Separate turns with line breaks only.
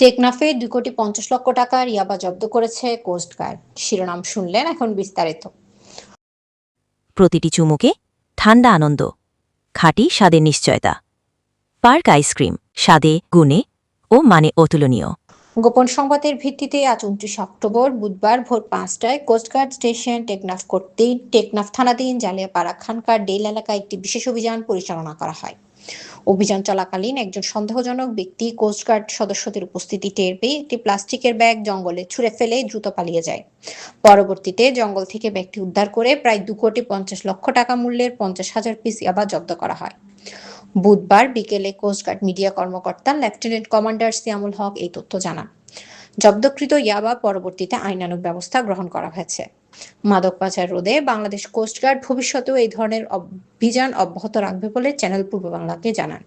টেকনাফে দুই কোটি পঞ্চাশ লক্ষ টাকার ইয়াবা জব্দ করেছে কোস্টগার্ড শিরোনাম শুনলেন এখন বিস্তারিত।
প্রতিটি চুমুকে ঠান্ডা আনন্দ খাঁটি স্বাদের নিশ্চয়তা পার্ক আইসক্রিম স্বাদে গুণে ও মানে অতুলনীয়।
গোপন সংবাদের ভিত্তিতে আজ উনত্রিশ অক্টোবর বুধবার ভোর পাঁচটায় কোস্টগার্ড স্টেশন টেকনাফ কর্তৃক টেকনাফ থানাধীন জালিয়াপাড়া খানকার ডেল এলাকায় একটি বিশেষ অভিযান পরিচালনা করা হয়। অভিযান চলাকালীন একজন সন্দেহজনক ব্যক্তি কোস্টগার্ড সদস্যদের উপস্থিতি টের পেয়ে একটি প্লাস্টিকের ব্যাগ জঙ্গলে ছুঁড়ে ফেলে দ্রুত পালিয়ে যায়। পরবর্তীতে জঙ্গল থেকে ব্যাগটি উদ্ধার করে প্রায় দু কোটি পঞ্চাশ লক্ষ টাকা মূল্যের পঞ্চাশ হাজার পিস ইয়াবা জব্দ করা হয়। বুধবার বিকেলে কোস্টগার্ড মিডিয়া কর্মকর্তা লেফটেন্যান্ট কমান্ডার সিয়ামুল হক এই তথ্য জানান। জব্দকৃত ইয়াবা পরবর্তীতে আইনানুগ ব্যবস্থা গ্রহণ করা হয়েছে। মাদক পাচার রোধে বাংলাদেশ কোস্টগার্ড ভবিষ্যতেও এই ধরনের অভিযান অব্যাহত রাখবে বলে চ্যানেল পূর্ব বাংলাকে জানান।